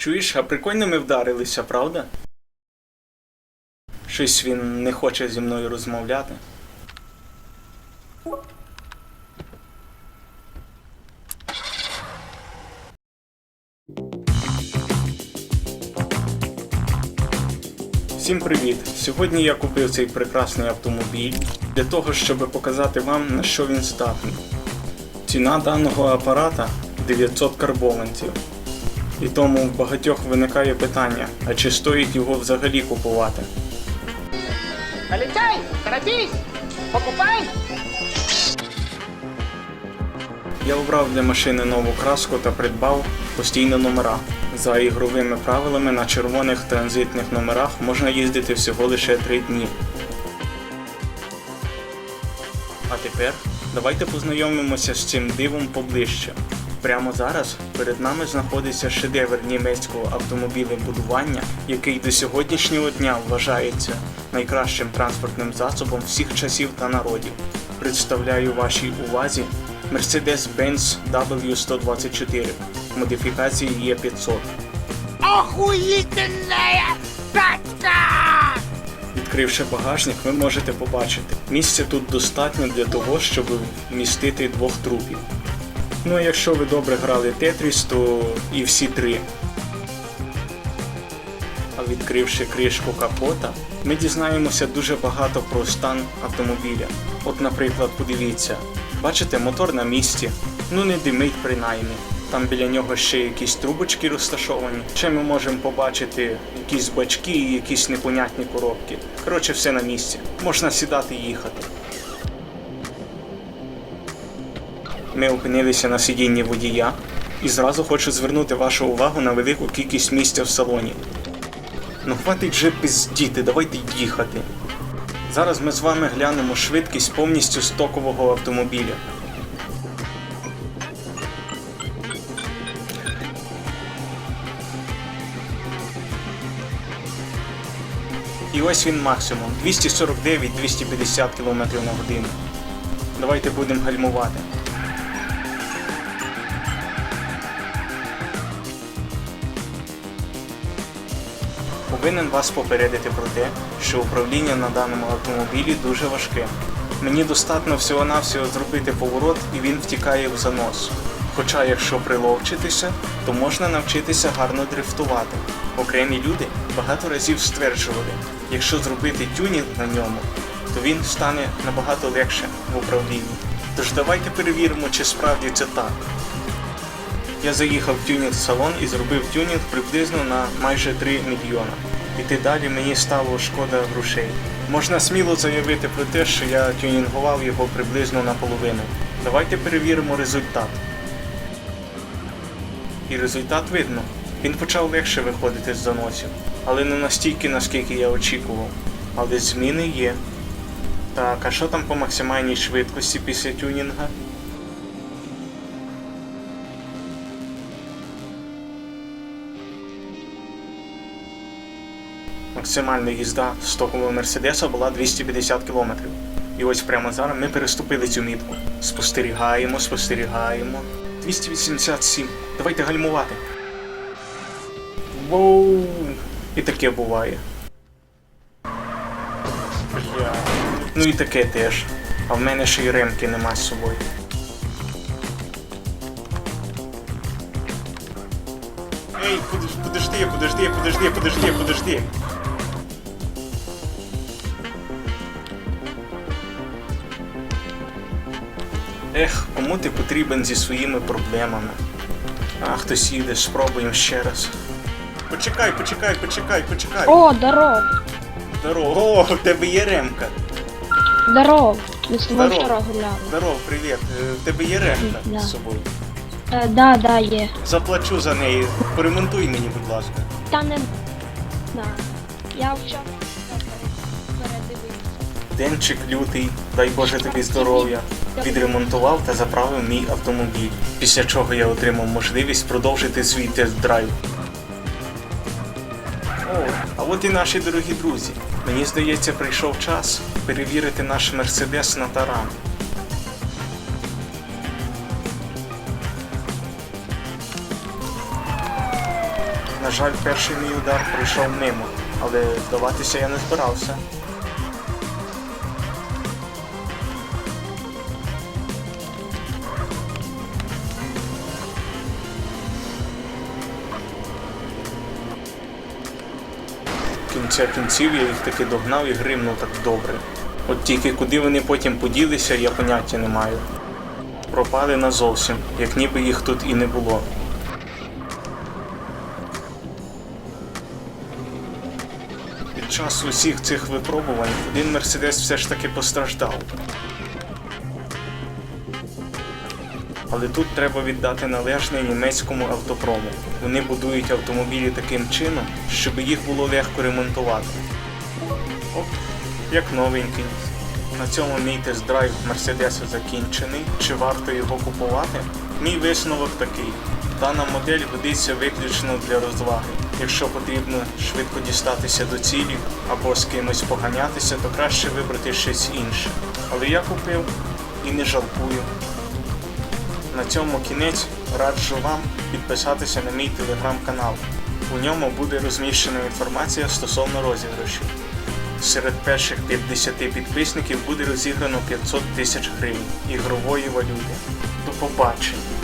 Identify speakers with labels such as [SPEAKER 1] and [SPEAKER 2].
[SPEAKER 1] Чуєш, а прикольно ми вдарилися, правда? Щось він не хоче зі мною розмовляти. Всім привіт! Сьогодні я купив цей прекрасний автомобіль для того, щоб показати вам на що він здатний. Ціна даного апарата 900 карбованців. І тому в багатьох виникає питання, а чи стоїть його взагалі купувати?
[SPEAKER 2] Налетай, торопись, покупай.
[SPEAKER 1] Я обрав для машини нову краску та придбав постійні номера. За ігровими правилами на червоних транзитних номерах можна їздити всього лише 3 дні. А тепер давайте познайомимося з цим дивом поближче. Прямо зараз перед нами знаходиться шедевр німецького автомобілебудування, який до сьогоднішнього дня вважається найкращим транспортним засобом всіх часів та народів. Представляю вашій увазі Mercedes-Benz W124 модифікації E500.
[SPEAKER 2] Охуительная тачка!
[SPEAKER 1] Відкривши багажник, ви можете побачити, місця тут достатньо для того, щоб вмістити двох трупів. Ну якщо ви добре грали Тетріс, то і всі три. А відкривши кришку капота, ми дізнаємося дуже багато про стан автомобіля. От, наприклад, подивіться, бачите, мотор на місці, ну не димить принаймні. Там біля нього ще якісь трубочки розташовані. Ще ми можемо побачити якісь бачки і якісь непонятні коробки. Коротше, все на місці. Можна сідати і їхати. Ми опинилися на сидінні водія і зразу хочу звернути вашу увагу на велику кількість місця в салоні. Ну хватить вже пиздіти, давайте їхати. Зараз ми з вами глянемо швидкість повністю стокового автомобіля. І ось він максимум 249-250 км на годину. Давайте будемо гальмувати. Повинен вас попередити про те, що управління на даному автомобілі дуже важке. Мені достатньо всього-навсього зробити поворот і він втікає в занос. Хоча, якщо приловчитися, то можна навчитися гарно дрифтувати. Окремі люди багато разів стверджували, якщо зробити тюнінг на ньому, то він стане набагато легше в управлінні. Тож давайте перевіримо, чи справді це так. Я заїхав в тюнінг салон і зробив тюнінг приблизно на майже 3 мільйона. Іти далі мені стало шкода грошей. Можна сміло заявити про те, що я тюнінгував його приблизно наполовину. Давайте перевіримо результат. І результат видно. Він почав легше виходити з заносів, але не настільки, наскільки я очікував. Але зміни є. Так, а що там по максимальній швидкості після тюнінга? Максимальна їзда з стокового Мерседеса була 250 км. І ось прямо зараз ми переступили цю мітку. Спостерігаємо, спостерігаємо. 287. Давайте гальмувати. Воу! І таке буває. Бля. Ну і таке теж. А в мене ще й ремки нема з собою. Ей, подож- подожди, подожди, подожди, подожди, подожди. Ех, кому ти потрібен зі своїми проблемами? А, хтось їде, спробуємо ще раз. Почекай, почекай, почекай, почекай.
[SPEAKER 3] О, здоров,
[SPEAKER 1] Здорово, о, в тебе є ремка.
[SPEAKER 3] здоров. Ми з тобою
[SPEAKER 1] Здоров.
[SPEAKER 3] вчора гуляли.
[SPEAKER 1] Здоров, привіт. Е, В тебе є ремка
[SPEAKER 3] Да.
[SPEAKER 1] з собою.
[SPEAKER 3] Е, да, да, є.
[SPEAKER 1] Заплачу за неї. Поремонтуй мені, будь ласка.
[SPEAKER 3] Та не да. Я вчора.
[SPEAKER 1] Денчик лютий, дай Боже тобі здоров'я. Відремонтував та заправив мій автомобіль. Після чого я отримав можливість продовжити свій тест-драйв. О, а от і наші дорогі друзі. Мені здається, прийшов час перевірити наш мерседес на таран. На жаль, перший мій удар прийшов мимо, але здаватися я не збирався. Кінця кінців я їх таки догнав і гримнув так добре. От тільки куди вони потім поділися, я поняття не маю. Пропали назовсім, як ніби їх тут і не було. Під час усіх цих випробувань один Мерседес все ж таки постраждав. Але тут треба віддати належне німецькому автопрому. Вони будують автомобілі таким чином, щоб їх було легко ремонтувати. Оп, як новенький. На цьому мій тест-драйв Мерседеса закінчений. Чи варто його купувати? Мій висновок такий. Дана модель годиться виключно для розваги. Якщо потрібно швидко дістатися до цілі або з кимось поганятися, то краще вибрати щось інше. Але я купив і не жалкую. На цьому кінець раджу вам підписатися на мій телеграм-канал. У ньому буде розміщена інформація стосовно розіграшів. Серед перших 50 підписників буде розіграно 500 тисяч гривень ігрової валюти. До побачення!